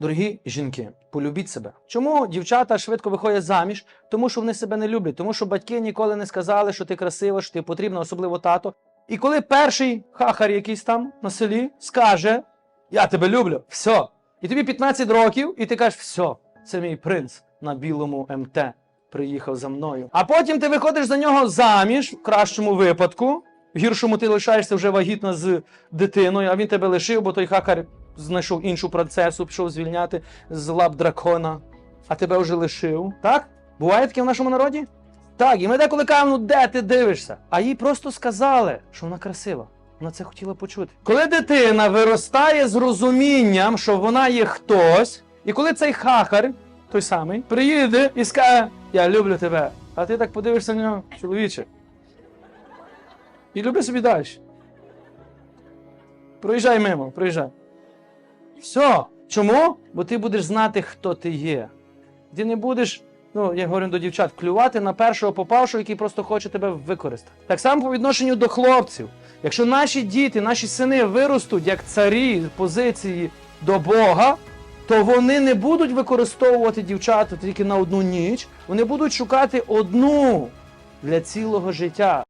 Дорогі жінки, полюбіть себе. Чому дівчата швидко виходять заміж? Тому що вони себе не люблять, тому що батьки ніколи не сказали, що ти красива, що ти потрібна, особливо тато. І коли перший хахар якийсь там на селі скаже: Я тебе люблю, все. І тобі 15 років, і ти кажеш, все, це мій принц на білому МТ приїхав за мною. А потім ти виходиш за нього заміж, в кращому випадку. В гіршому ти лишаєшся вже вагітна з дитиною, а він тебе лишив, бо той хакар знайшов іншу принцесу, пішов звільняти з лап дракона, а тебе вже лишив. Так? Буває таке в нашому народі? Так, і ми деколи кажемо, ну де ти дивишся? А їй просто сказали, що вона красива. Вона це хотіла почути. Коли дитина виростає з розумінням, що вона є хтось, і коли цей хахар, той самий, приїде і скаже, я люблю тебе, а ти так подивишся на нього, чоловіче. І люби собі далі. Проїжджай мимо, проїжджай. Все. Чому? Бо ти будеш знати, хто ти є. Ти не будеш, ну, я говорю до дівчат, клювати на першого попавшого, який просто хоче тебе використати. Так само по відношенню до хлопців. Якщо наші діти, наші сини виростуть як царі позиції до Бога, то вони не будуть використовувати дівчат тільки на одну ніч, вони будуть шукати одну для цілого життя.